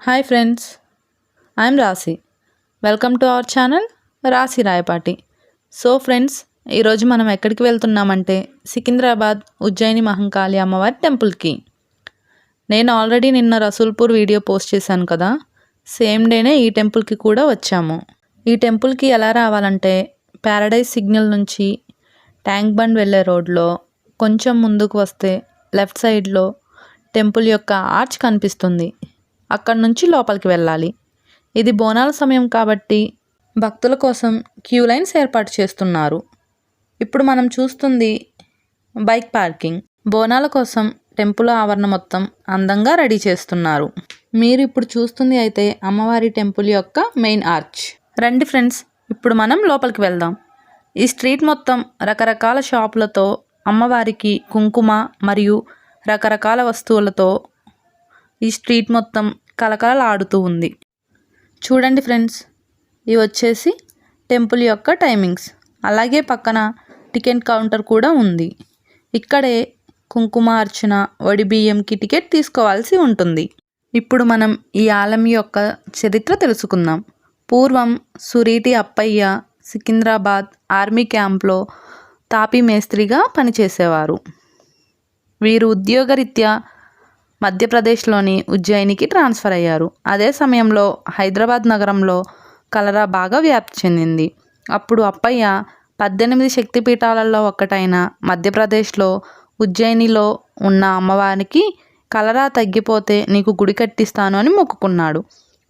Hi friends I'm Rashi welcome to our channel Rashi Rayapati so friends ఈరోజు మనం ఎక్కడికి వెళ్తున్నామంటే సికింద్రాబాద్ ఉజ్జయిని మహంకాళి అమ్మవారి టెంపుల్కి. నేను ఆల్రెడీ నిన్న రసూల్పూర్ వీడియో పోస్ట్ చేశాను కదా సేమ్ డేనే ఈ టెంపుల్కి కూడా వచ్చాము. ఈ టెంపుల్కి ఎలా రావాలంటే ప్యారడైజ్ సిగ్నల్ నుంచి ట్యాంక్ బండ్ వెళ్ళే రోడ్లో కొంచెం ముందుకు వస్తే లెఫ్ట్ సైడ్లో టెంపుల్ యొక్క ఆర్చ్ కనిపిస్తుంది. అక్కడి నుంచి లోపలికి వెళ్ళాలి. ఇది బోనాల సమయం కాబట్టి భక్తుల కోసం క్యూ లైన్స్ ఏర్పాటు చేస్తున్నారు. ఇప్పుడు మనం చూస్తుంది బైక్ పార్కింగ్. బోనాల కోసం టెంపుల్ ఆవరణ మొత్తం అందంగా రెడీ చేస్తున్నారు. మీరు ఇప్పుడు చూస్తుంది అయితే అమ్మవారి టెంపుల్ యొక్క మెయిన్ ఆర్చ్. రండి ఫ్రెండ్స్ ఇప్పుడు మనం లోపలికి వెళ్దాం. ఈ స్ట్రీట్ మొత్తం రకరకాల షాపులతో అమ్మవారికి కుంకుమ మరియు రకరకాల వస్తువులతో ఈ స్ట్రీట్ మొత్తం కలకలలాడుతూ ఉంది. చూడండి ఫ్రెండ్స్ ఇవి వచ్చేసి టెంపుల్ యొక్క టైమింగ్స్. అలాగే పక్కన టికెట్ కౌంటర్ కూడా ఉంది. ఇక్కడే కుంకుమ అర్చన వడి బియ్యంకి టికెట్ తీసుకోవాల్సి ఉంటుంది. ఇప్పుడు మనం ఈ ఆలయం యొక్క చరిత్ర తెలుసుకుందాం. పూర్వం సురీటి అప్పయ్య సికింద్రాబాద్ ఆర్మీ క్యాంప్లో తాపీ మేస్త్రిగా పనిచేసేవారు. వీరు ఉద్యోగరీత్యా మధ్యప్రదేశ్లోని ఉజ్జయినికి ట్రాన్స్ఫర్ అయ్యారు. అదే సమయంలో హైదరాబాద్ నగరంలో కలరా బాగా వ్యాప్తి చెందింది. అప్పుడు అప్పయ్య పద్దెనిమిది శక్తిపీఠాలలో ఒకటైన మధ్యప్రదేశ్లో ఉజ్జయినిలో ఉన్న అమ్మవారికి కలరా తగ్గిపోతే నీకు గుడి కట్టిస్తాను అని మొక్కుకున్నాడు.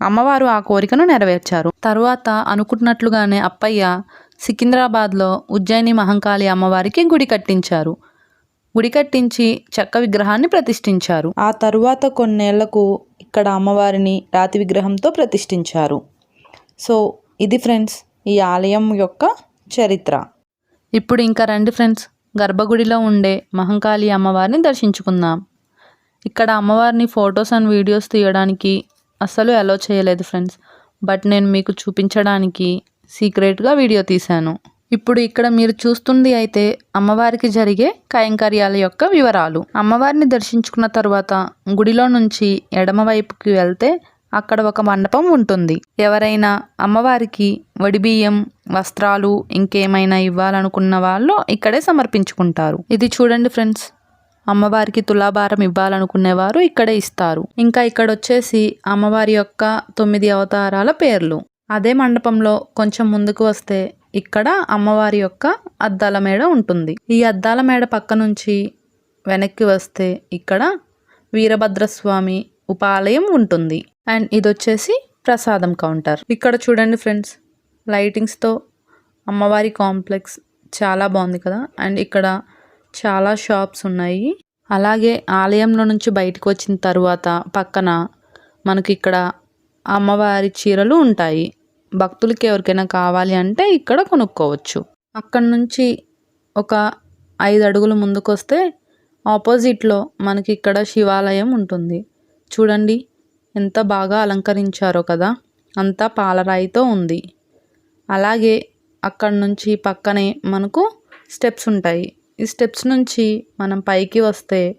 అమ్మవారు ఆ కోరికను నెరవేర్చారు. తరువాత అనుకున్నట్లుగానే అప్పయ్య సికింద్రాబాద్లో ఉజ్జయిని మహంకాళి అమ్మవారికి గుడి కట్టించారు. గుడి కట్టించి చెక్క విగ్రహాన్ని ప్రతిష్ఠించారు. ఆ తరువాత కొన్నేళ్ళకు ఇక్కడ అమ్మవారిని రాతి విగ్రహంతో ప్రతిష్ఠించారు. సో ఇది ఫ్రెండ్స్ ఈ ఆలయం యొక్క చరిత్ర. ఇప్పుడు ఇంకా రండి ఫ్రెండ్స్ గర్భగుడిలో ఉండే మహంకాళి అమ్మవారిని దర్శించుకుందాం. ఇక్కడ అమ్మవారిని ఫొటోస్ అండ్ వీడియోస్ తీయడానికి అస్సలు అలో చేయలేదు ఫ్రెండ్స్. బట్ నేను మీకు చూపించడానికి సీక్రెట్గా వీడియో తీశాను. ఇప్పుడు ఇక్కడ మీరు చూస్తుంది అయితే అమ్మవారికి జరిగే కైంకర్యాల యొక్క వివరాలు. అమ్మవారిని దర్శించుకున్న తర్వాత గుడిలో నుంచి ఎడమవైపుకి వెళ్తే అక్కడ ఒక మండపం ఉంటుంది. ఎవరైనా అమ్మవారికి వడిబియ్యం వస్త్రాలు ఇంకేమైనా ఇవ్వాలనుకున్న వాళ్ళు ఇక్కడే సమర్పించుకుంటారు. ఇది చూడండి ఫ్రెండ్స్. అమ్మవారికి తులాభారం ఇవ్వాలనుకునేవారు ఇక్కడే ఇస్తారు. ఇంకా ఇక్కడ వచ్చేసి అమ్మవారి యొక్క తొమ్మిది అవతారాల పేర్లు. అదే మండపంలో కొంచెం ముందుకు వస్తే ఇక్కడ అమ్మవారి యొక్క అద్దాల మేడ ఉంటుంది. ఈ అద్దాల మేడ పక్క నుంచి వెనక్కి వస్తే ఇక్కడ వీరభద్రస్వామి ఉపాలయం ఉంటుంది. అండ్ ఇది వచ్చేసి ప్రసాదం కౌంటర్. ఇక్కడ చూడండి ఫ్రెండ్స్ లైటింగ్స్తో అమ్మవారి కాంప్లెక్స్ చాలా బాగుంది కదా? అండ్ ఇక్కడ చాలా షాప్స్ ఉన్నాయి. అలాగే ఆలయంలో నుంచి బయటకు వచ్చిన తర్వాత పక్కన మనకి ఇక్కడ అమ్మవారి చీరలు ఉంటాయి. భక్తులకి ఎవరికైనా కావాలి అంటే ఇక్కడ కొనుక్కోవచ్చు. అక్కడ నుంచి ఒక ఐదు అడుగులు ముందుకొస్తే ఆపోజిట్లో మనకి ఇక్కడ శివాలయం ఉంటుంది. చూడండి ఎంత బాగా అలంకరించారో కదా. అంతా పాలరాయితో ఉంది. అలాగే అక్కడ నుంచి పక్కనే మనకు స్టెప్స్ ఉంటాయి. ఈ స్టెప్స్ నుంచి మనం పైకి వస్తే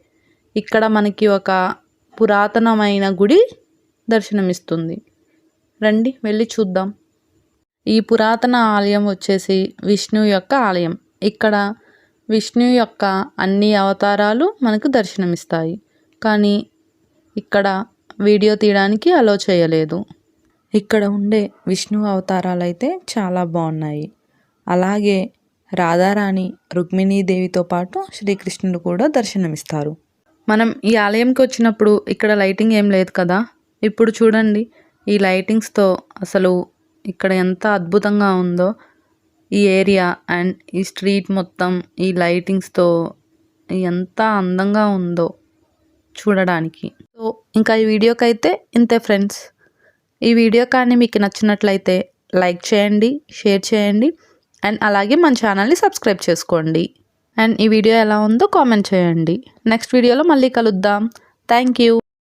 ఇక్కడ మనకి ఒక పురాతనమైన గుడి దర్శనమిస్తుంది. రండి వెళ్ళి చూద్దాం. ఈ పురాతన ఆలయం వచ్చేసి విష్ణు యొక్క ఆలయం. ఇక్కడ విష్ణు యొక్క అన్ని అవతారాలు మనకు దర్శనమిస్తాయి. కానీ ఇక్కడ వీడియో తీయడానికి అలో చేయలేదు. ఇక్కడ ఉండే విష్ణు అవతారాలు అయితే చాలా బాగున్నాయి. అలాగే రాధారాణి రుక్మిణీదేవితో పాటు శ్రీకృష్ణుడు కూడా దర్శనమిస్తారు. మనం ఈ ఆలయంకి వచ్చినప్పుడు ఇక్కడ లైటింగ్ ఏం లేదు కదా? ఇప్పుడు చూడండి. ఈ లైటింగ్స్తో అసలు ఇక్కడ ఎంత అద్భుతంగా ఉందో ఈ ఏరియా అండ్ ఈ స్ట్రీట్ మొత్తం ఈ లైటింగ్స్తో ఎంత అందంగా ఉందో చూడడానికి. సో ఇంకా ఈ వీడియోకి అయితే ఇంతే ఫ్రెండ్స్. ఈ వీడియో కానీ మీకు నచ్చినట్లయితే లైక్ చేయండి షేర్ చేయండి అండ్ అలాగే మన ఛానల్ని సబ్స్క్రైబ్ చేసుకోండి. అండ్ ఈ వీడియో ఎలా ఉందో కామెంట్ చేయండి. నెక్స్ట్ వీడియోలో మళ్ళీ కలుద్దాం. Thank you.